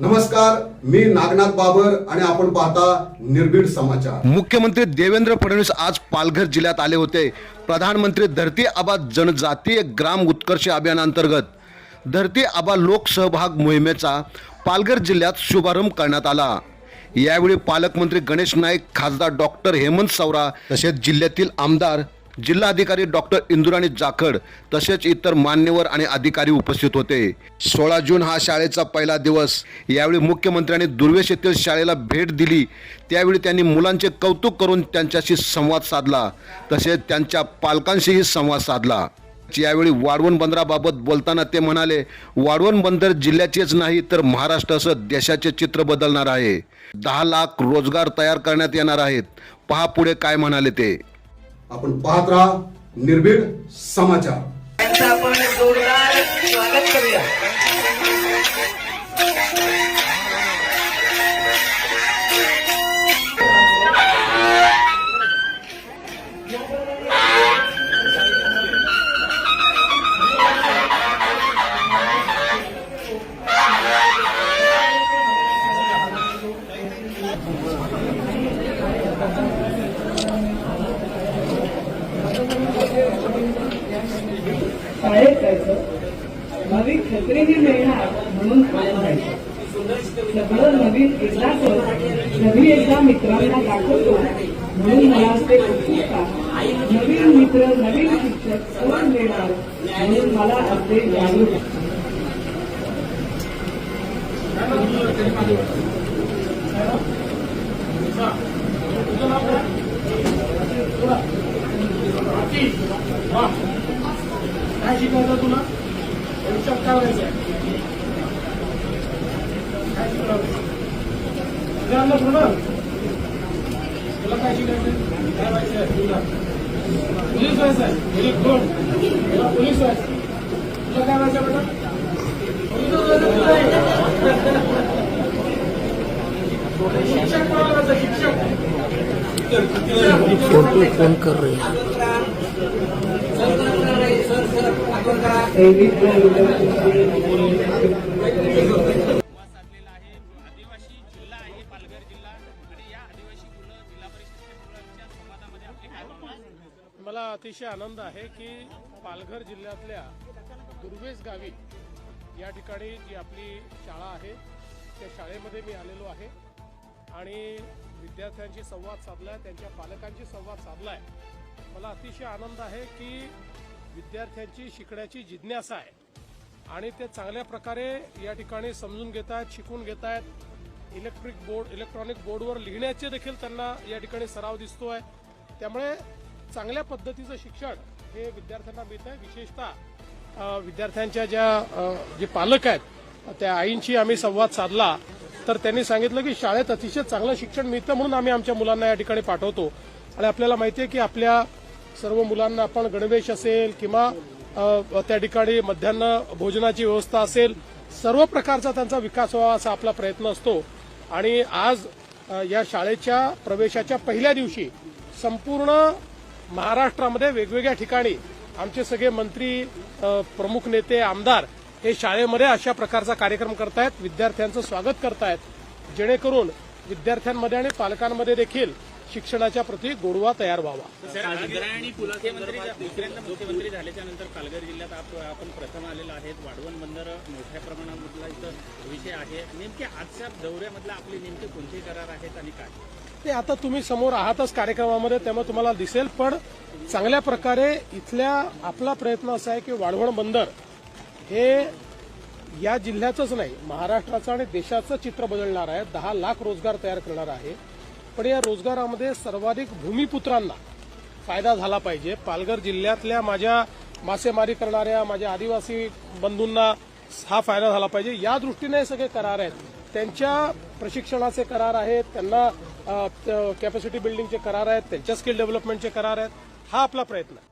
नमस्कार मी नागनाथ बाबर आणि आपण पाहता निर्भीड समाचार. मुख्यमंत्री देवेंद्र फडणवीस आज पालघर जिल्ह्यात आले होते. प्रधानमंत्री धरती आबा जनजातीय ग्राम उत्कर्ष अभियानांतर्गत. धरती आबा लोकसहभाग मोहिमेचा पालघर जिल्ह्यात शुभारंभ करण्यात आला. यावेळी पालकमंत्री गणेश नाईक खासदार डॉक्टर हेमंत सवरा तसेच जिल्ह्यातील आमदार जिल्हाधिकारी डॉक्टर इंदुराणी जाखड तसेच इतर मान्यवर आणि अधिकारी उपस्थित होते. सोळा जून हा शाळेचा पहिला दिवस. यावेळी मुख्यमंत्र्यांनी दुर्वेश येथील शाळेला भेट दिली. त्यावेळी त्यांनी मुलांचे कौतुक करून त्यांच्याशी संवाद साधला. तसेच त्यांच्या पालकांशीही संवाद साधला. यावेळी वाढवण बंदराबाबत बोलताना ते म्हणाले वाढवण बंदर जिल्ह्याचेच नाही तर महाराष्ट्रासह देशाचे चित्र बदलणार आहे. दहा लाख रोजगार तयार करण्यात येणार आहेत. पहा पुढे काय म्हणाले ते. आपण पाहत राहा निर्भीड समाचार। करूया। शाळेत जायचं. नवी छत्रीही मिळणार म्हणून आनंद जायचं. सगळं नवीन एकदा कर नवी एकदा मित्रांना दाखवतो म्हणून मला ते उत्सुकता नवीन मित्र नवीन शिक्षक कोण मिळणार म्हणून मला असते जागरूक काय शिकवायचं तुला? भविष्यात काय व्हायचं काय शिकवायचं सगळ्यांना तुला काय शिकायचं काय व्हायचं तुला? पोलीस व्हायचं आहे व्हेरी गुड तुला पोलीस व्हायचं तुला काय व्हायचं बेटा? शिक्षक कोणाला व्हायचं शिक्षक. फोटो फोन कर रहे हैं मला अतिशय आनंद आहे की पालघर जिल्ह्यातल्या दुर्वेस गावी या ठिकाणी जी आपली शाळा आहे त्या शाळेमध्ये मी आलेलो आहे. आणि विद्यार्थ्यांशी संवाद साधला आहे त्यांच्या पालकांशी संवाद साधला आहे. मला अतिशय आनंद आहे की विद्यार्थ्यांची शिकण्याची जिज्ञासा आहे. आणि ते चांगल्या प्रकारे या ठिकाणी समजून घेत आहेत शिकून घेत आहेत इलेक्ट्रिक बोर्ड इलेक्ट्रॉनिक बोर्डवर लिहिण्याचे देखील त्यांना या ठिकाणी सराव दिसतो आहे त्यामुळे चांगल्या पद्धतीचं शिक्षण हे विद्यार्थ्यांना मिळत आहे. विशेषतः विद्यार्थ्यांच्या ज्या जे पालक आहेत त्या आईंशी आम्ही संवाद साधला तर त्यांनी सांगितलं की शाळेत अतिशय चांगलं शिक्षण मिळतं म्हणून आम्ही आमच्या मुलांना या ठिकाणी पाठवतो. आणि आपल्याला माहिती आहे की आपल्या सर्व मुलांना आपण गणवेश असेल किंवा त्या ठिकाणी मध्यान्ह भोजनाची व्यवस्था असेल सर्व प्रकारचा त्यांचा विकास व्हावा असा आपला प्रयत्न असतो. आणि आज या शाळेच्या प्रवेशाच्या पहिल्या दिवशी संपूर्ण महाराष्ट्रामध्ये वेगवेगळ्या ठिकाणी आमचे सगळे मंत्री प्रमुख नेते आमदार हे शाळेमध्ये अशा प्रकारचा कार्यक्रम करतायत विद्यार्थ्यांचं स्वागत करतायत. जेणेकरून विद्यार्थ्यांमध्ये आणि पालकांमध्ये देखील शिक्षणाच्या प्रती गोडवा तयार व्हावा. आणि मुख्यमंत्री झाल्याच्यानंतर पालघर जिल्ह्यात आप- आपण प्रथम आलेलो आहेत. वाढवण बंदर मोठ्या प्रमाणामधला विषय आहे. नेमके आजच्या दौऱ्यामधला आपले नेमके कोणते करार आहेत आणि काय? ते आता तुम्ही समोर आहातच कार्यक्रमामध्ये त्यामुळे तुम्हाला दिसेल पण चांगल्या प्रकारे इथल्या आपला प्रयत्न असा आहे की वाढवण बंदर हे या जिल्ह्याचंच नाही महाराष्ट्राचं आणि देशाचं चित्र बदलणार आहे. दहा लाख रोजगार तयार करणार आहे. पण या रोजगारामध्ये सर्वाधिक भूमिपुत्रांना फायदा झाला पाहिजे. पालघर जिल्ह्यातल्या माझ्या मासेमारी करणाऱ्या माझ्या आदिवासी बंधूंना हा फायदा झाला पाहिजे. या दृष्टीने हे सगळे करार आहेत. त्यांच्या प्रशिक्षणाचे करार आहेत त्यांना कॅपॅसिटी बिल्डिंगचे करार आहेत त्यांच्या स्किल डेव्हलपमेंटचे करार आहेत. हा आपला प्रयत्न आहे.